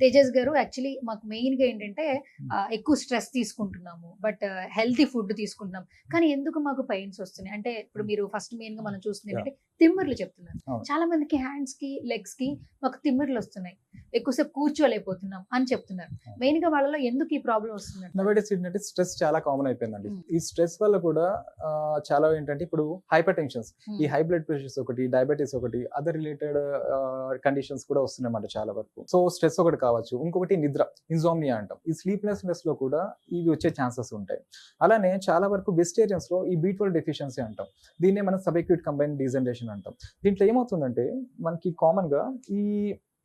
తేజస్ గారు యాక్చువల్లీ మాకు మెయిన్గా ఏంటంటే ఆ, ఎక్కువ స్ట్రెస్ తీసుకుంటున్నాము. బట్ హెల్తీ ఫుడ్ తీసుకుంటున్నాం. కానీ ఎందుకు మాకు పెయిన్స్ వస్తున్నాయి? అంటే ఇప్పుడు మీరు ఫస్ట్ మెయిన్గా మనం చూస్తుంది ఏంటంటే తిమ్మిర్లు చెప్తున్నారు. చాలా మందికి హ్యాండ్స్కి లెగ్స్కి మాకు తిమ్మిర్లు వస్తున్నాయి. ఎక్కువసేపు కూర్చోలేకపోతున్నాం అని చెప్తున్నారు. మెయిన్గా వాళ్ళలో ఎందుకు ఈ ప్రాబ్లం వస్తుంది ఏంటంటే స్ట్రెస్ చాలా కామన్ అయిపోయిందండి. Mm. ఈ స్ట్రెస్ వల్ల కూడా చాలా ఏంటంటే ఇప్పుడు హైపర్ టెన్షన్స్ Hmm. ఈ హై బ్లడ్ ప్రెషర్స్ ఒకటి డయాబెటీస్ ఒకటి అదర్ రిలేటెడ్ కండిషన్స్ కూడా వస్తున్నాయన్నమాట చాలా వరకు. సో స్ట్రెస్ ఒకటి కావచ్చు. ఇంకొకటి నిద్ర ఇన్జోమ్నియా అంటాం. ఈ స్లీప్లెస్నెస్లో కూడా ఇవి వచ్చే ఛాన్సెస్ ఉంటాయి. అలానే చాలా వరకు వెజిటేరియన్స్లో ఈ బీ ట్వెల్వ్ డెఫిషియన్సీ అంటాం. దీన్నే మనం సబ్ఎక్యూట్ కంబైన్ డీజనరేషన్ అంటాం. దీంట్లో ఏమవుతుందంటే మనకి కామన్గా ఈ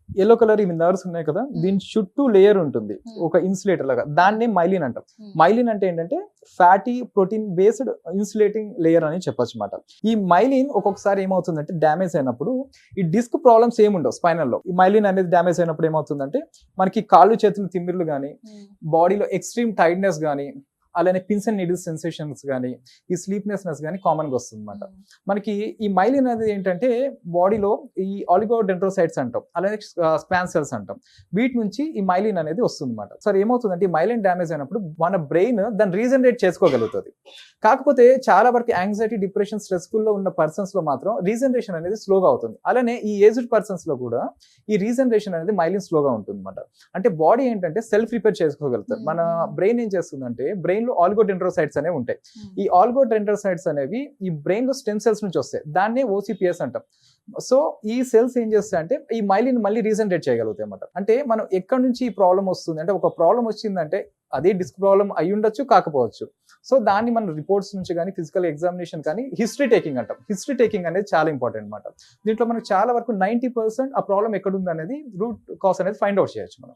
ఎల్లో కలర్ ఈ నర్వ్స్ ఉన్నాయి కదా దీని చుట్టూ లేయర్ ఉంటుంది Hmm. ఒక ఇన్సులేటర్ లాగా. దాన్నే మైలిన్ అంటాం. మైలిన్ అంటే ఏంటంటే fatty protein based insulating layer అని చెప్పొచ్చు అనమాట ఈ మైలిన్ ఒక్కొక్కసారి ఏమవుతుందంటే డ్యామేజ్ అయినప్పుడు ఈ డిస్క్ ప్రాబ్లమ్స్ ఏముండవు స్పైనల్లో. ఈ మైలిన్ అనేది డ్యామేజ్ అయినప్పుడు ఏమవుతుందంటే మనకి కాళ్ళు చేతులు తిమ్మిర్లు కానీ బాడీలో ఎక్స్ట్రీమ్ టైట్నెస్ కానీ అలానే పిన్స్ అండ్ నీడిల్ సెన్సేషన్స్ కానీ ఈ స్లీప్నెస్నెస్ కానీ కామన్గా వస్తుంది అనమాట మనకి ఈ మైలిన్ అనేది ఏంటంటే బాడీలో ఈ ఆలిగోడెంట్రోసైట్స్ అంటాం అలానే స్పాన్ సెల్స్ అంటాం. వీటి నుంచి ఈ మైలిన్ అనేది వస్తుంది అనమాట సార్ ఏమవుతుందంటే ఈ మైలిన్ డ్యామేజ్ అయినప్పుడు మన బ్రెయిన్ దాన్ని రీజనరేట్ చేసుకోగలుగుతుంది. కాకపోతే చాలా వరకు యాంగ్జైటీ డిప్రెషన్ స్ట్రెస్ఫుల్లో ఉన్న పర్సన్స్లో మాత్రం రీజనరేషన్ అనేది స్లోగా అవుతుంది. అలానే ఈ ఏజ్డ్ పర్సన్స్లో కూడా ఈ రీజనరేషన్ అనేది మైలిన్ స్లోగా ఉంటుంది అనమాట అంటే బాడీ ఏంటంటే సెల్ఫ్ రిపేర్ చేసుకోగలుగుతుంది మన బ్రెయిన్ ఏం చేస్తుందంటే బ్రెయిన్ లో ఆల్గోడెంట్రోసైట్స్ అనేవి ఉంటాయి. ఈ ఆల్గోడెండ్రోసైట్స్ అనేవి ఈ బ్రెయిన్లో స్టెమ్ సెల్స్ నుంచి వస్తాయి. దాన్నే ఓసిపిఎస్ అంటాం. సో ఈ సెల్స్ ఏం చేస్తాయి అంటే ఈ మైలిన్ మళ్ళీ రీజనరేట్ చేయగలుగుతాయి అన్నమాట. అంటే మనం ఎక్కడి నుంచి ఈ ప్రాబ్లం వస్తుంది? అంటే ఒక ప్రాబ్లం వచ్చిందంటే అదే డిస్క్ ప్రాబ్లం అయి ఉండొచ్చు కాకపోవచ్చు. సో దాన్ని మన రిపోర్ట్స్ నుంచి కానీ ఫిజికల్ ఎగ్జామినేషన్ కానీ హిస్టరీ టేకింగ్ అంటాం. హిస్టరీ టేకింగ్ అనేది చాలా ఇంపార్టెంట్ అనమాట దీంట్లో మనకు చాలా వరకు నైంటీ పర్సెంట్ ఆ ప్రాబ్లం ఎక్కడ ఉంది అనేది రూట్ కాస్ అనేది ఫైండ్ అవుట్ చేయొచ్చు మనం.